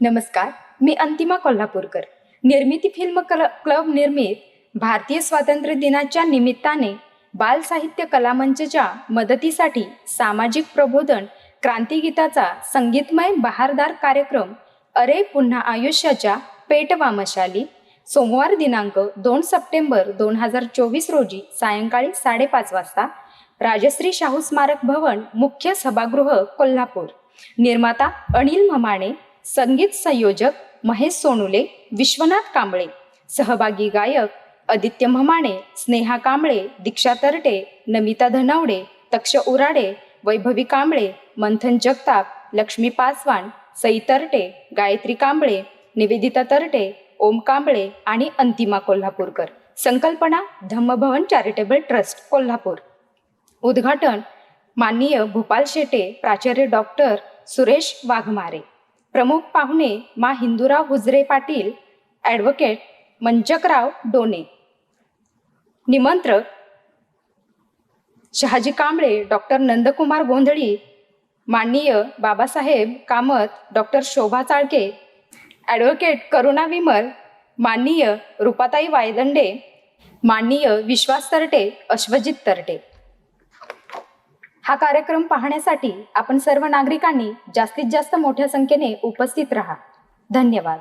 नमस्कार मी अंतिमा कोल्हापूरकर. निर्मिती फिल्म क्ल क्लब निर्मित भारतीय स्वातंत्र्य दिनाच्या निमित्ताने बाल साहित्य कलामंचच्या मदतीसाठी सामाजिक प्रबोधन क्रांतिगीताचा संगीतमय बहारदार कार्यक्रम अरे पुन्हा आयुष्याच्या पेटवामशाली. सोमवार दिनांक दोन सप्टेंबर दोन हजार चोवीस रोजी सायंकाळी साडेपाच वाजता राजश्री शाहू स्मारक भवन मुख्य सभागृह कोल्हापूर. निर्माता अनिल ममाणे संगीत संयोजक महेश सोनुले विश्वनाथ कांबळे सहभागी गायक आदित्य म्हमाणे स्नेहा कांबळे दीक्षा तरटे नमिता धनवडे तक्ष उराडे वैभवी कांबळे मंथन जगताप लक्ष्मी पासवान सई तरटे गायत्री कांबळे निवेदिता तरटे ओम कांबळे आणि अंतिमा कोल्हापूरकर. संकल्पना धम्मभवन चॅरिटेबल ट्रस्ट कोल्हापूर. उद्घाटन माननीय भूपाल शेटे प्राचार्य डॉक्टर सुरेश वाघमारे. प्रमुख पाहुणे मा हिंदूराव हुजरे पाटील ॲडव्होकेट मंचकराव डोने. निमंत्रक शहाजी कांबळे डॉक्टर नंदकुमार गोंधळी माननीय बाबासाहेब कामत डॉक्टर शोभा चाळके ॲडव्होकेट करुणा विमल माननीय रुपाताई वायदंडे माननीय विश्वास तरटे अश्वजित तरटे. हा कार्यक्रम पाहण्यासाठी आपण सर्व नागरिकांनी जास्तीत जास्त मोठ्या संख्येने उपस्थित राहा. धन्यवाद.